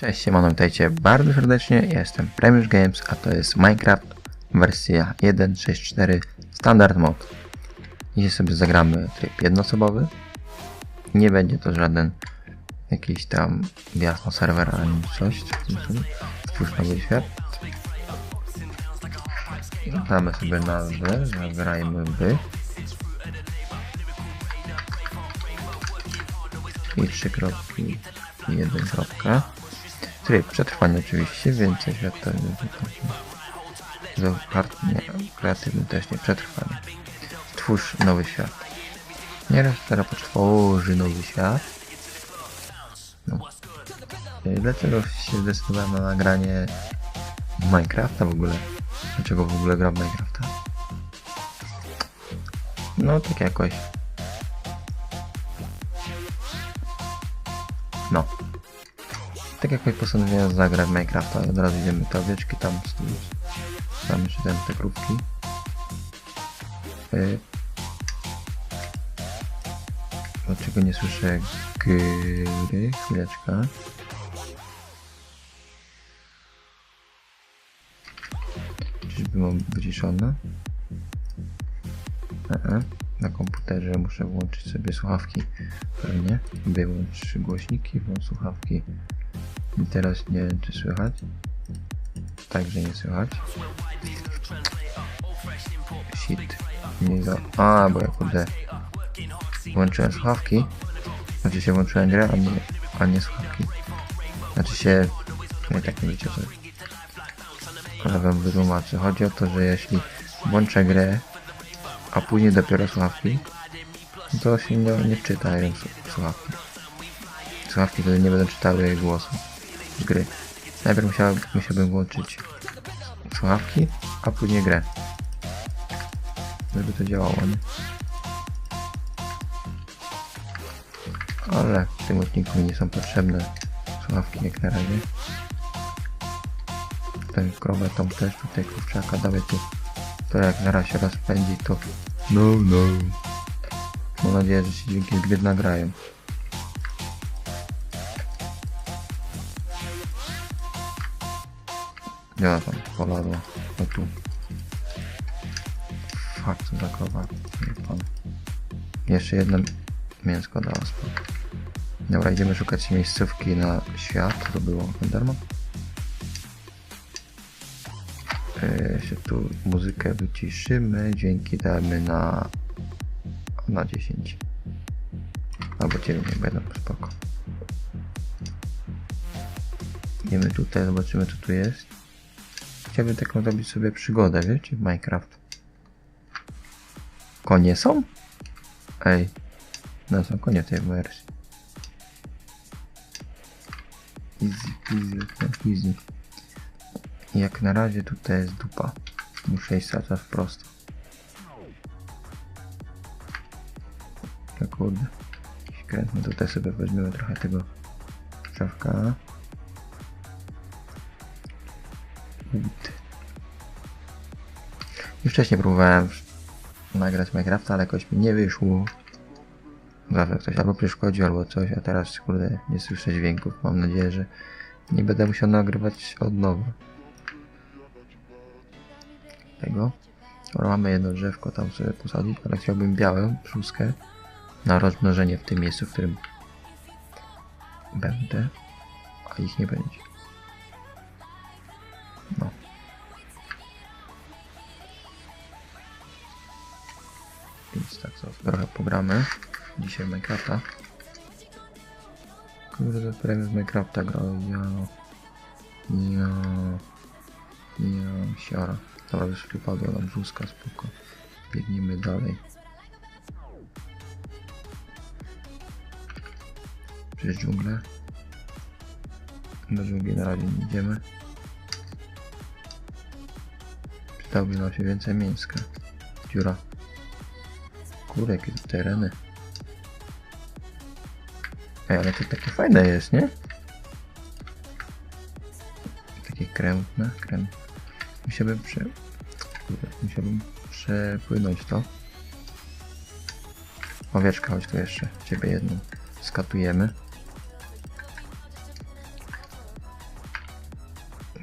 Cześć, siemano, witajcie bardzo serdecznie, ja jestem Premiusz Games, a to jest Minecraft wersja 1.6.4 Standard Mod. Dzisiaj sobie zagramy tryb jednoosobowy. Nie będzie to żaden jakiś tam wjazd na serwer ani coś. Stwórz nowy świat. Damy sobie nazwę, zagrajmy by. I trzy kropki, i jeden kropka. Tryb przetrwania oczywiście, więcej hard, nie, kreatywny też nie, przetrwanie. Stwórz nowy świat. Nieraz teraz potworzy nowy świat. No. Dlaczego się zdecydowałem na nagranie Minecrafta w ogóle? Dlaczego w ogóle gram Minecrafta? No tak jakoś. Tak jakoś postanowiłem zagrać Minecrafta, od razu idziemy te owieczki tam. Tam jeszcze ten, te krówki. Yy. Dlaczego nie słyszę gry? Chwileczka. Czyżby mam wyciszone? Aha. Na komputerze muszę włączyć sobie słuchawki. Pewnie. Wyłącz głośniki, włącz słuchawki. I teraz nie wiem czy słychać. Także nie słychać. Shit. Nie za... A, bo ja kurde. Włączyłem słuchawki. Znaczy się włączyłem grę, a nie, a nie słuchawki. Znaczy się... No i tak nie wiecie co. Ale wam wytłumaczę. Chodzi o to, że jeśli włączę grę, a później dopiero słuchawki, to się nie, nie czytają słuchawki. Słuchawki wtedy nie będą czytały głosu z gry. Najpierw musiałem, musiałbym włączyć słuchawki, a później grę. Żeby to działało, nie? Ale w tym odcinku mi nie są potrzebne słuchawki jak na razie. Ten krowę tą też tutaj kurczaka dawaj tu. To jak na razie rozpędzi to no no. Mam nadzieję, że się dźwięki z gry nagrają. Ona tam polazła? O tu. Nie pan. Jeszcze jedno mięsko dała spoko. Dobra, idziemy szukać miejscówki na świat. To było Enderman. Się tu muzykę wyciszymy. Dźwięki damy na na 10. Albo 9 nie będą spoko. Idziemy tutaj, zobaczymy co tu jest. Chciałbym taką zrobić sobie przygodę, wiecie, w Minecraft. Konie są? Ej. No są konie w tej wersji. Easy peasy, tak easy. Jak na razie tutaj jest dupa. Muszę iść cały czas prosto. No kurde. Jakiś kręt. No tutaj sobie weźmiemy trochę tego szafka. Już wcześniej próbowałem nagrać Minecrafta, ale jakoś mi nie wyszło. Zawsze ktoś albo przeszkodził, albo coś, a teraz kurde nie słyszę dźwięków. Mam nadzieję, że nie będę musiał nagrywać od nowa. Tego. Dobra, mamy jedno drzewko tam sobie posadzić, ale chciałbym białą szóstkę na rozmnożenie w tym miejscu, w którym będę, a ich nie będzie. 5, tak, zaraz trochę pogramy. Dzisiaj Minecrafta. Kurde, premium z Minecrafta gra, ja... Ja... Ja... Siara. Dobra, już wypadła nam wózka, spoko. Biegniemy dalej. Przez dżunglę. Do dżungli na razie nie idziemy. Przydałoby nam się więcej mięska. Dziura. Kurde, jakie tereny. Ej, ale to takie fajne jest, nie? Takie krętne, krem. Musiałbym prze... Kurde, musiałbym przepłynąć to. Owieczka, chodź tu jeszcze. Ciebie jedną. Skatujemy.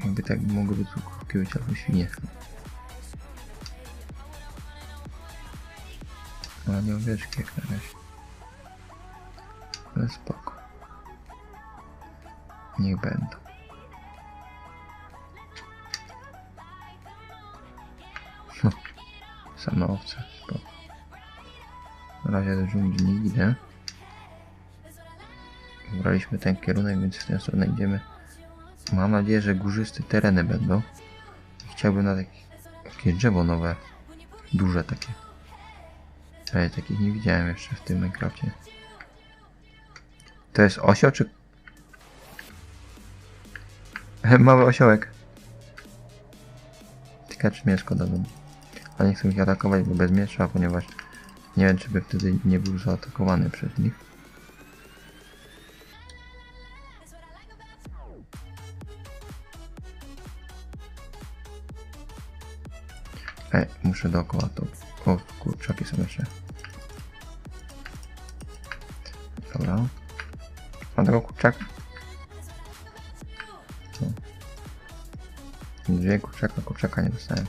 Jakby tak mogłyby tu być albo świnie. Ale nie owieczki jak na razie. Ale spoko. Niech będą. Hm, Same owce, spoko. Na razie do dżungli nie idę. Wybraliśmy ten kierunek, więc w tę stronę idziemy. Mam nadzieję, że górzyste tereny będą. Chciałbym na taki, takie drzewo nowe. Duże takie. Ale takich nie widziałem jeszcze w tym Minecrafcie. To jest osioł czy... Mały osiołek. Ciekawe czy mieszko dadzą. Ale nie chcę ich atakować, bo bez miecza, ponieważ nie wiem, czy by wtedy nie był zaatakowany przez nich. Ej, muszę dookoła to. O, kurczaki są jeszcze. Dobra. Mam tego kurczaka? Dwie kurczaka, kurczaka nie dostałem.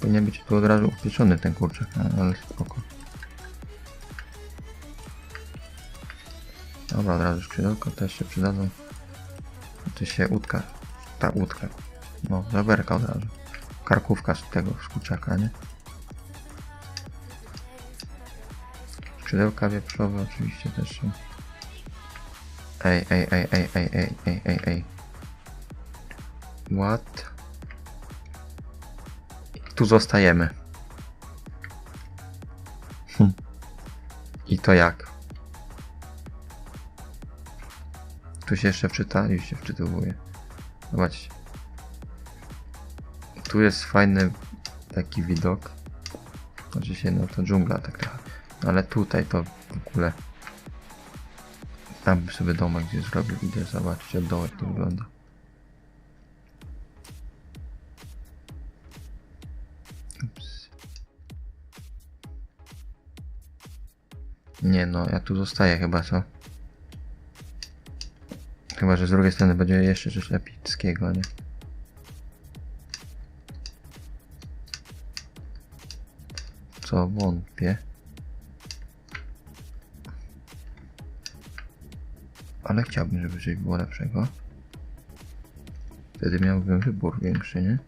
Powinien być tu od razu upieczony ten kurczak, ale spoko. Dobra, od razu skrzydełko też się przydadzą. Czy się łódka, ta łódka. No, żaberka od razu. Karkówka z tego, z kurczaka, nie? Skrzydełka wieprzowe oczywiście też są. Ej, ej, ej, ej, ej, ej, ej, ej, ej. What? Tu zostajemy. Hm. I to jak? Tu się jeszcze wczyta? Już się wczytowuje. Zobaczcie. Tu jest fajny taki widok. Znaczy się, no to dżungla tak trochę. No Ale tutaj to w ogóle... Tam sobie domek gdzie zrobił. Idę zobaczyć od dołu jak to wygląda. Nie no, ja tu zostaję chyba, co? Chyba, że z drugiej strony będzie jeszcze coś epickiego, nie? Co wątpię. Ale chciałbym, żeby coś było lepszego. Wtedy miałbym wybór większy, nie?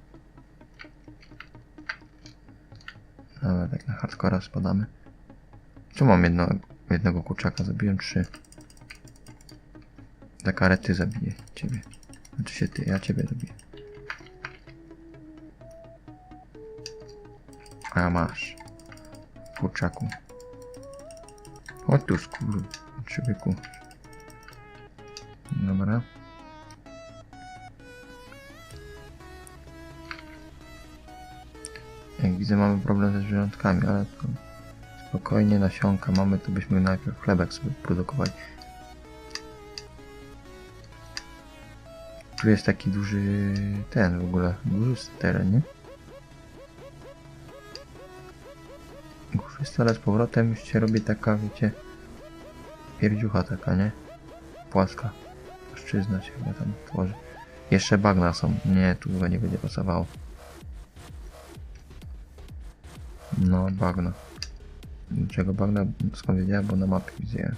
Ale tak na hardcora spadamy. Co mam jedno, jednego kurczaka? Zabiłem trzy. Za karę ty zabiję ciebie. Znaczy się ty, ja ciebie zabiję. A masz. Kurczaku. Chodź tu skóru. Człowieku. Dobra. Jak widzę mamy problem ze zwierzątkami, ale to spokojnie nasionka mamy, to byśmy najpierw chlebek sobie produkowali. Tu jest taki duży ten w ogóle, górzysty teren, nie? Ale z powrotem już się robi taka, wiecie, pierdziucha taka, nie? Płaska. Płaszczyzna się chyba tam tworzy. Jeszcze bagna są. Nie, tu chyba nie będzie pasowało. No, bagna. Dlaczego bagna? Skąd wiedziałem, bo na mapie widziałem.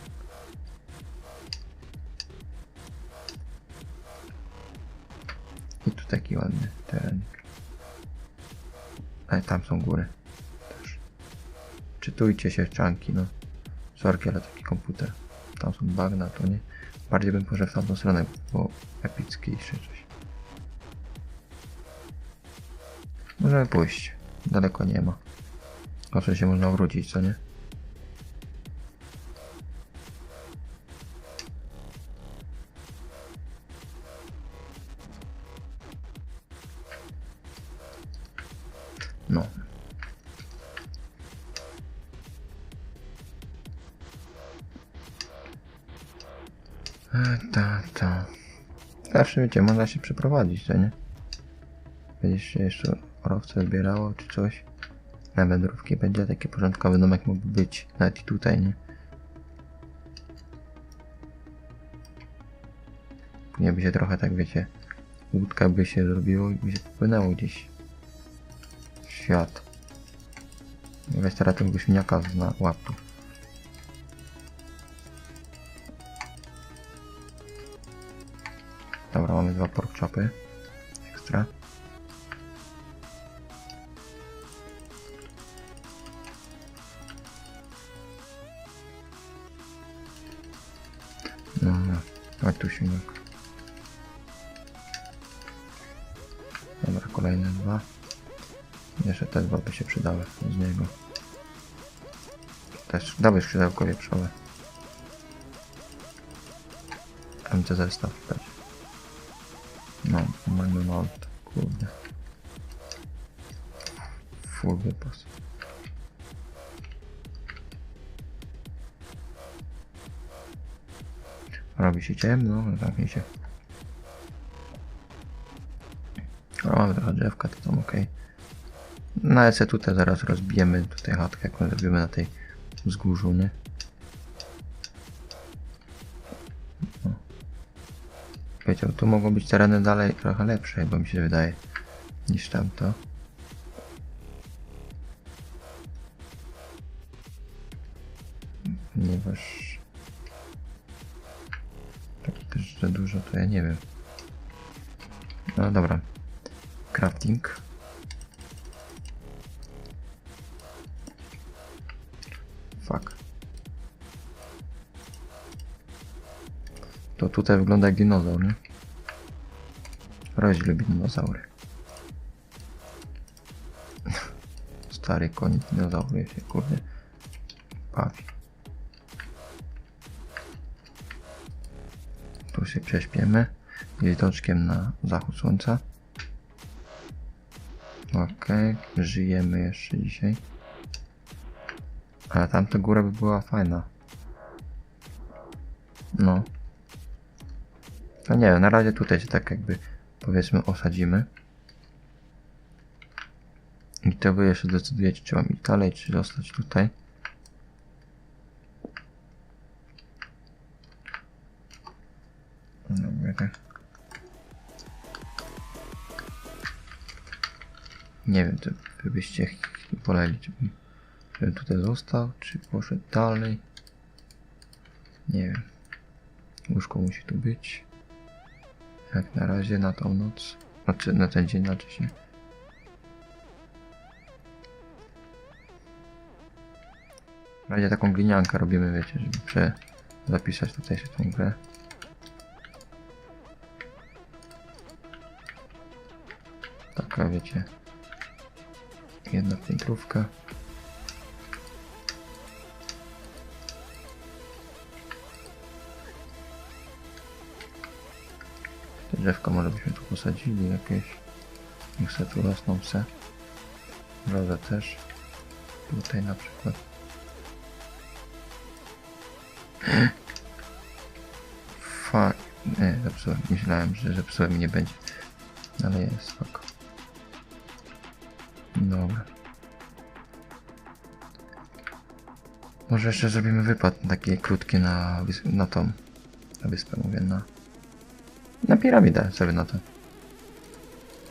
I tu taki ładny terenik. Ale tam są góry. Czytujcie się czanki, no. Sorki, ale taki komputer. Tam są bagna, to nie. Bardziej bym poszedł w tamtą stronę, bo epickiejsze coś. Możemy pójść. Daleko nie ma. Zawsze się można wrócić, co nie? No. Ta, ta. Zawsze wiecie, można się przeprowadzić, co nie? Będziesz się jeszcze orowce zbierało czy coś. na wędrówki będzie taki porządkowy domek mógł być nawet i tutaj, nie? Później by się trochę tak, wiecie, łódka by się zrobiło i by się popłynęło gdzieś świat. Weź teraz tego świniaka na łaptu. Dobra, mamy dwa pork chopy. Ekstra. No. Chodź tu świniak. Dobra, kolejne dwa. Jeszcze te dwa by się przydały z niego. Też, dawaj skrzydełko wieprzowe. MC zestaw dać. No, mamy malt, kurde. Full wypas. Robi się ciemno, zamknij się. O, mamy trochę drzewka, to tam ok. Na EC tutaj zaraz rozbijemy tutaj chatkę, jaką zrobimy na tej wzgórzu, nie? Wiecie, tu mogą być tereny dalej trochę lepsze, bo mi się wydaje, niż tamto. Ponieważ tak też za dużo, to ja nie wiem. No dobra. Crafting. Tutaj wygląda jak dinozaur, nie? Roś lubi dinozaury. Stary koń dinozauruje się, kurde. Bawi. Tu się prześpiemy. Widoczkiem na zachód słońca. Okej, żyjemy jeszcze dzisiaj. Ale tamta góra by była fajna. No. To nie na razie tutaj się tak jakby powiedzmy osadzimy. I to wy jeszcze decydujecie, czy mam iść dalej, czy zostać tutaj. Dobra. tak. Nie wiem, co wy byście woleli, czy bym, tutaj został, czy poszedł dalej. Nie wiem. Łóżko musi tu być. Jak na razie na tą noc. Znaczy na ten dzień znaczy się. Na razie taką gliniankę robimy, wiecie, żeby zapisać tutaj się tą grę. Taka wiecie. Jedna piętrówka. Te drzewka może byśmy tu posadzili jakieś. Niech se tu rosną se. Brodze też. Tutaj na przykład. Fuck. Nie, zepsułem. Myślałem, że zepsułem nie będzie. Ale jest, spoko. Dobra. Może jeszcze zrobimy wypad taki krótki na, na tą, na wyspę mówię, na, na piramidę sobie na to.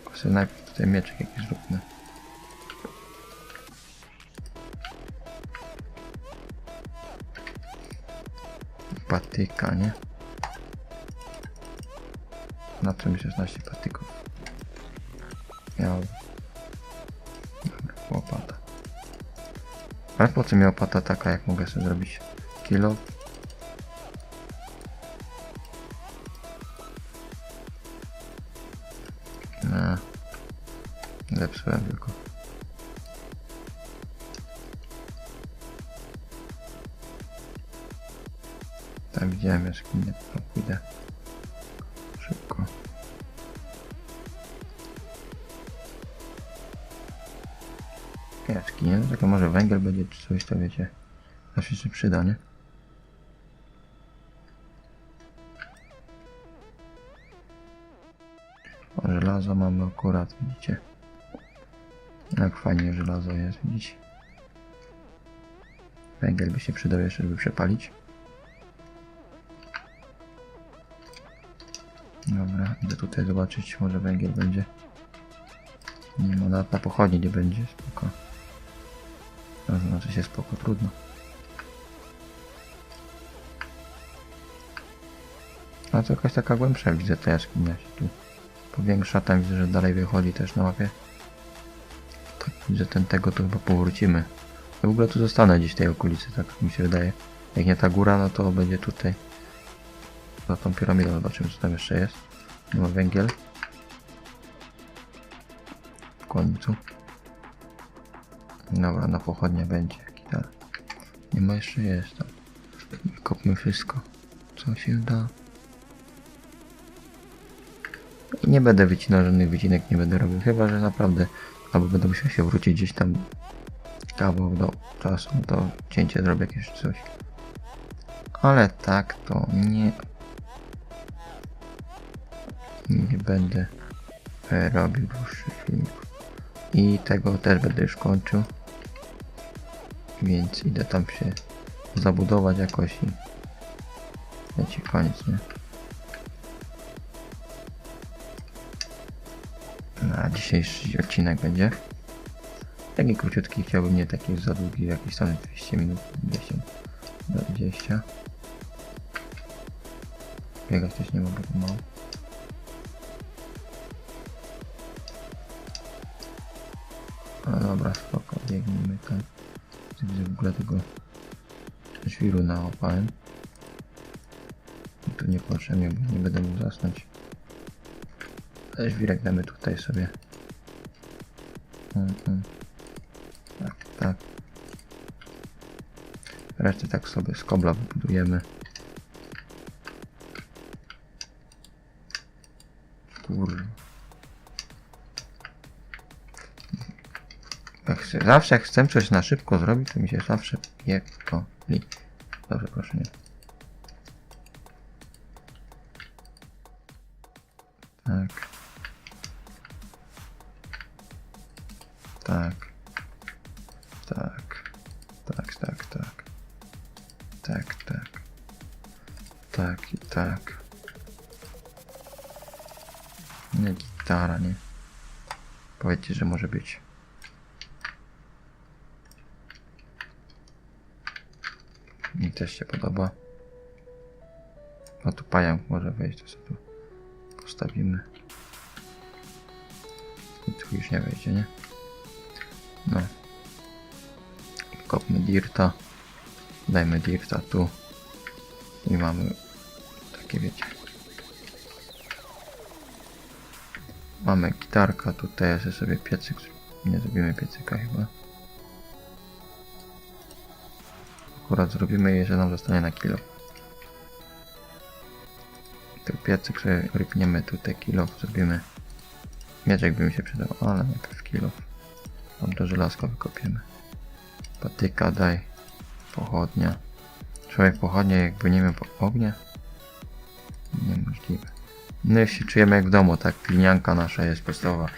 Tylko sobie najpierw tutaj mieczek jakiś zróbmy. Patyka, nie? Na czym 16 patyków? Miał Dobra, łopata. Ale po co mi łopata taka, jak mogę sobie zrobić kilo? No. Zepsułem tylko. Tak, widziałem jaskinię, to pójdę. Szybko. Jaskinie, no tylko może węgiel będzie czy coś, to wiecie. Zawsze się przyda, nie? Mamy akurat, widzicie. Jak fajnie żelazo jest, widzicie? Węgiel by się przydał jeszcze, żeby przepalić. Dobra, idę tutaj zobaczyć, może węgiel będzie. Nie ma, na, na pochodni nie będzie, spoko. To znaczy się spoko, trudno. A to jakaś taka głębsza widzę ta jaskinia się tu powiększa, tam widzę, że dalej wychodzi też na łapie. Tak, ten tego, to chyba powrócimy. Ja w ogóle tu zostanę gdzieś w tej okolicy, tak mi się wydaje. Jak nie ta góra, no to będzie tutaj. Za tą piramidą zobaczymy, co tam jeszcze jest. Nie ma węgiel. W końcu. Dobra, na pochodnia będzie. Gitara. Nie ma jeszcze jest tam. Kopmy wszystko. Co się da. I nie będę wycinał żadnych wycinek, nie będę robił, chyba że naprawdę albo będę musiał się wrócić gdzieś tam kawał do czasu, to cięcie zrobię jakieś coś. Ale tak to nie nie będę robił dłuższych filmików. I tego też będę już kończył. Więc idę tam się zabudować jakoś i leci koniec, nie? Na dzisiejszy odcinek będzie. Taki króciutki, chciałbym nie taki za długi, jakiś tam 200 minut, 10 do 20. Biegać też nie mogę pomału. No dobra, spoko, biegnijmy tam. Widzę w ogóle tego świru nałapałem. I tu niepotrzebnie, bo nie będę mógł zasnąć. Ale Żwirek damy tutaj sobie. Mhm. Tak, tak. Resztę tak sobie z kobla wybudujemy. Kur... Jak chcę, zawsze jak chcę coś na szybko zrobić, to mi się zawsze piekoli. Dobrze, proszę nie. Tak. Tak. Nie gitara, nie. Powiedzcie, że może być. Mi też się podoba. No tu pająk może wejść, to sobie postawimy. I tu już nie wejdzie, nie? No. Kopmy dirta. Dajmy dirta tu. I mamy takie wiecie. Mamy gitarka, tutaj jest sobie piecyk. Nie zrobimy piecyka chyba. Akurat zrobimy je, że nam zostanie na kilo. Ten piecyk sobie rypniemy tutaj kilo, zrobimy. Mieczek by mi się przydał, ale najpierw kilo. Tam to żelazko wykopiemy. Patyka daj. Pochodnia. Człowiek pochodnie jakby nie miał ognia? Niemożliwe. No i się czujemy jak w domu, tak? Glinianka nasza jest podstawowa.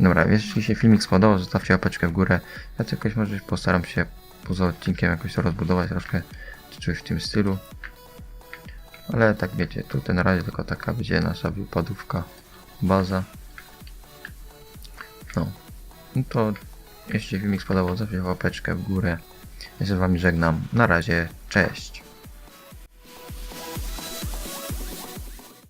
Dobra, jeśli się filmik spodobał, zostawcie łapeczkę w górę. Ja to jakoś może postaram się poza odcinkiem jakoś to rozbudować troszkę, czy coś w tym stylu. Ale tak wiecie, tutaj na razie tylko taka będzie nasza wypadówka, baza. No. No to jeśli filmik spodobał, zostawcie łapeczkę w górę. Ja się z wami żegnam. Na razie, cześć.